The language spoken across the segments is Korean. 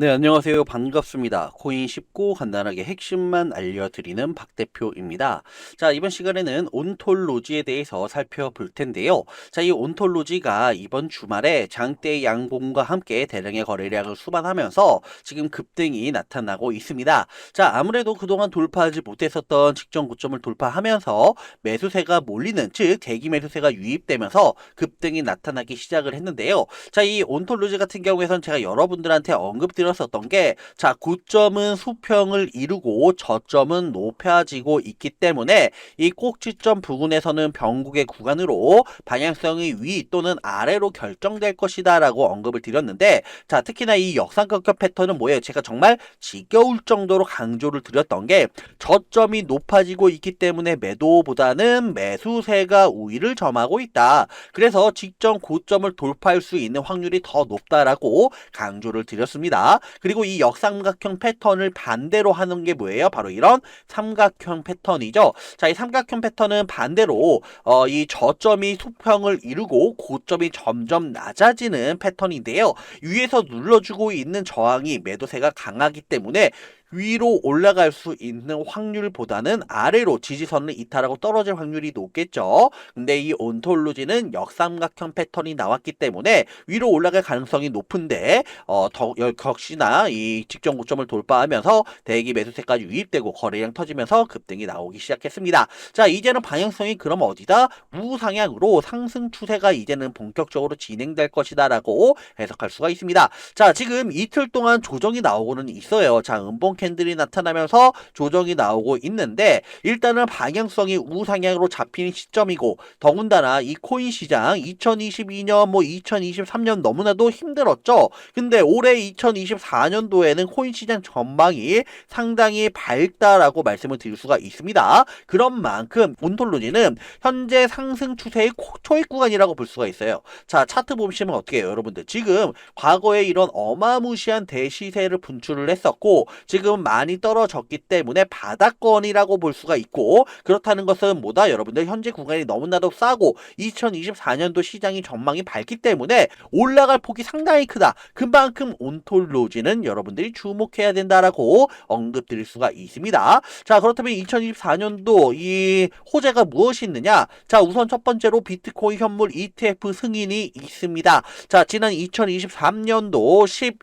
네, 안녕하세요. 반갑습니다. 코인 쉽고 간단하게 핵심만 알려드리는 박 대표입니다. 자, 이번 시간에는 온톨로지에 대해서 살펴볼 텐데요. 자, 이 온톨로지가 이번 주말에 장대 양봉과 함께 대량의 거래량을 수반하면서 지금 급등이 나타나고 있습니다. 자, 아무래도 그동안 돌파하지 못했었던 직전 고점을 돌파하면서 매수세가 몰리는, 즉, 대기 매수세가 유입되면서 급등이 나타나기 시작을 했는데요. 자, 이 온톨로지 같은 경우에선 제가 여러분들한테 언급드렸 었던 게, 자, 고점은 수평을 이루고 저점은 높아지고 있기 때문에 이 꼭지점 부근에서는 변곡의 구간으로 방향성이 위 또는 아래로 결정될 것이다 라고 언급을 드렸는데, 자, 특히나 이 역상각격 패턴은 뭐예요? 제가 정말 지겨울 정도로 강조를 드렸던 게, 저점이 높아지고 있기 때문에 매도보다는 매수세가 우위를 점하고 있다. 그래서 직전 고점을 돌파할 수 있는 확률이 더 높다라고 강조를 드렸습니다. 그리고 이 역삼각형 패턴을 반대로 하는 게 뭐예요? 바로 이런 삼각형 패턴이죠. 자, 이 삼각형 패턴은 반대로 어, 이 저점이 수평을 이루고 고점이 점점 낮아지는 패턴인데요. 위에서 눌러주고 있는 저항이 매도세가 강하기 때문에 위로 올라갈 수 있는 확률보다는 아래로 지지선을 이탈하고 떨어질 확률이 높겠죠. 근데 이 온톨로지는 역삼각형 패턴이 나왔기 때문에 위로 올라갈 가능성이 높은데 어, 더, 역시나 이 직전 고점을 돌파하면서 대기 매수세까지 유입되고 거래량 터지면서 급등이 나오기 시작했습니다. 자 이제는 방향성이 그럼 어디다? 우상향으로 상승 추세가 이제는 본격적으로 진행될 것이다 라고 해석할 수가 있습니다. 자 지금 이틀 동안 조정이 나오고는 있어요. 자 음봉 캔들이 나타나면서 조정이 나오고 있는데 일단은 방향성이 우상향으로 잡히는 시점이고 더군다나 이 코인 시장 2022년 뭐 2023년 너무나도 힘들었죠. 근데 올해 2024년도에는 코인 시장 전망이 상당히 밝다라고 말씀을 드릴 수가 있습니다. 그런 만큼 온톨로지는 현재 상승 추세의 초입 구간이라고 볼 수가 있어요. 자 차트 보시면 어떻게 해요 여러분들 지금 과거에 이런 어마무시한 대시세를 분출을 했었고 지금 지금 많이 떨어졌기 때문에 바닥권이라고 볼 수가 있고 그렇다는 것은 뭐다 여러분들 현재 구간이 너무나도 싸고 2024년도 시장이 전망이 밝기 때문에 올라갈 폭이 상당히 크다. 그만큼 온톨로지는 여러분들이 주목해야 된다라고 언급드릴 수가 있습니다. 자 그렇다면 2024년도 이 호재가 무엇이 있느냐? 자 우선 첫 번째로 비트코인 현물 ETF 승인이 있습니다. 자 지난 2023년도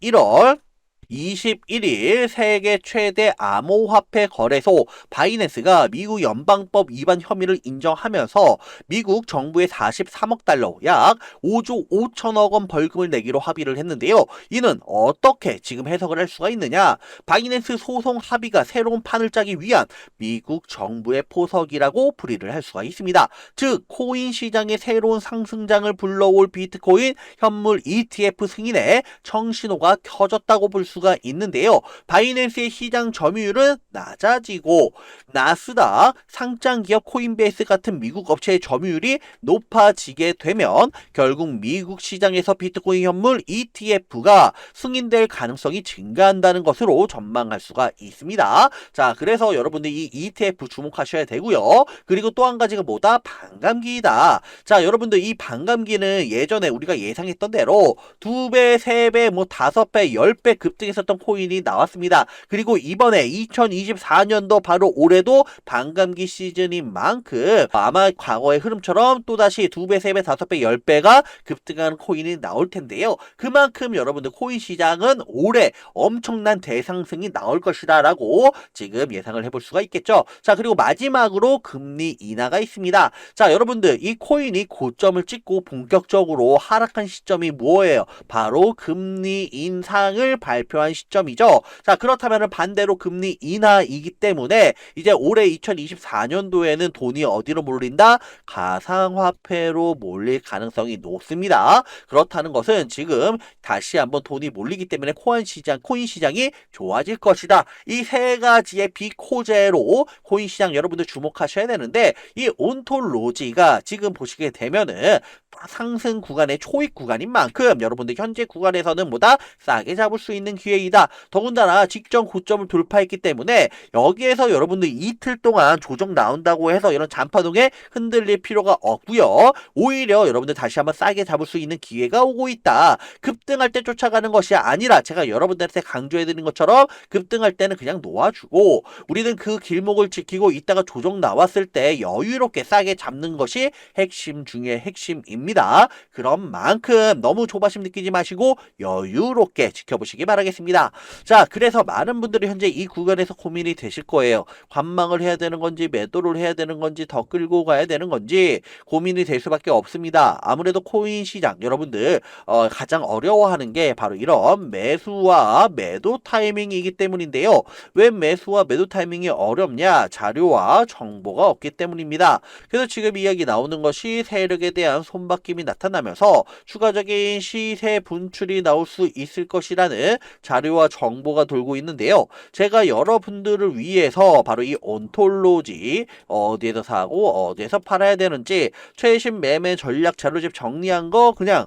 11월 21일 세계 최대 암호화폐 거래소 바이낸스가 미국 연방법 위반 혐의를 인정하면서 미국 정부에 43억 달러 약 5조 5천억 원 벌금을 내기로 합의를 했는데요. 이는 어떻게 지금 해석을 할 수가 있느냐? 바이낸스 소송 합의가 새로운 판을 짜기 위한 미국 정부의 포석이라고 풀이를 할 수가 있습니다. 즉 코인 시장의 새로운 상승장을 불러올 비트코인 현물 ETF 승인에 청신호가 켜졌다고 볼 수가 수가 있는데요. 바이낸스의 시장 점유율은 낮아지고 나스닥, 상장 기업 코인베이스 같은 미국 업체의 점유율이 높아지게 되면 결국 미국 시장에서 비트코인 현물 ETF가 승인될 가능성이 증가한다는 것으로 전망할 수가 있습니다. 자, 그래서 여러분들 이 ETF 주목하셔야 되고요. 그리고 또 한 가지가 뭐다? 반감기이다. 자, 여러분들 이 반감기는 예전에 우리가 예상했던 대로 두 배, 세 배, 뭐 다섯 배, 열 배 급등 급등했었던 코인이 나왔습니다. 그리고 이번에 2024년도 바로 올해도 반감기 시즌인 만큼 아마 과거의 흐름처럼 또다시 2배, 3배, 5배, 10배가 급등하는 코인이 나올 텐데요. 그만큼 여러분들 코인 시장은 올해 엄청난 대상승이 나올 것이다 라고 지금 예상을 해볼 수가 있겠죠. 자 그리고 마지막으로 금리 인하가 있습니다. 자 여러분들 이 코인이 고점을 찍고 본격적으로 하락한 시점이 뭐예요? 바로 금리 인상을 발표 발표한 시점이죠. 자, 그렇다면 반대로 금리 인하이기 때문에 이제 올해 2024년도에는 돈이 어디로 몰린다? 가상화폐로 몰릴 가능성이 높습니다. 그렇다는 것은 지금 다시 한번 돈이 몰리기 때문에 코인 시장, 코인 시장이 좋아질 것이다. 이 세 가지의 비코제로 코인 시장 여러분들 주목하셔야 되는데 이 온톨로지가 지금 보시게 되면은 상승 구간의 초입 구간인 만큼 여러분들 현재 구간에서는 보다 싸게 잡을 수 있는 기회이다. 더군다나 직전 고점을 돌파했기 때문에 여기에서 여러분들 이틀 동안 조정 나온다고 해서 이런 잔파동에 흔들릴 필요가 없고요. 오히려 여러분들 다시 한번 싸게 잡을 수 있는 기회가 오고 있다. 급등할 때 쫓아가는 것이 아니라 제가 여러분들한테 강조해드린 것처럼 급등할 때는 그냥 놓아주고 우리는 그 길목을 지키고 있다가 조정 나왔을 때 여유롭게 싸게 잡는 것이 핵심 중의 핵심입 니다. 그런 만큼 너무 조바심 느끼지 마시고 여유롭게 지켜보시기 바라겠습니다. 자, 그래서 많은 분들이 현재 이 구간에서 고민이 되실 거예요. 관망을 해야 되는 건지 매도를 해야 되는 건지 더 끌고 가야 되는 건지 고민이 될 수밖에 없습니다. 아무래도 코인 시장 여러분들 어, 가장 어려워하는 게 바로 이런 매수와 매도 타이밍이기 때문인데요. 왜 매수와 매도 타이밍이 어렵냐? 자료와 정보가 없기 때문입니다. 그래서 지금 이야기 나오는 것이 세력에 대한 손 바뀜이 나타나면서 추가적인 시세 분출이 나올 수 있을 것이라는 자료와 정보가 돌고 있는데요. 제가 여러분들을 위해서 바로 이 온톨로지 어디에서 사고 어디에서 팔아야 되는지 최신 매매 전략 자료집 정리한 거 그냥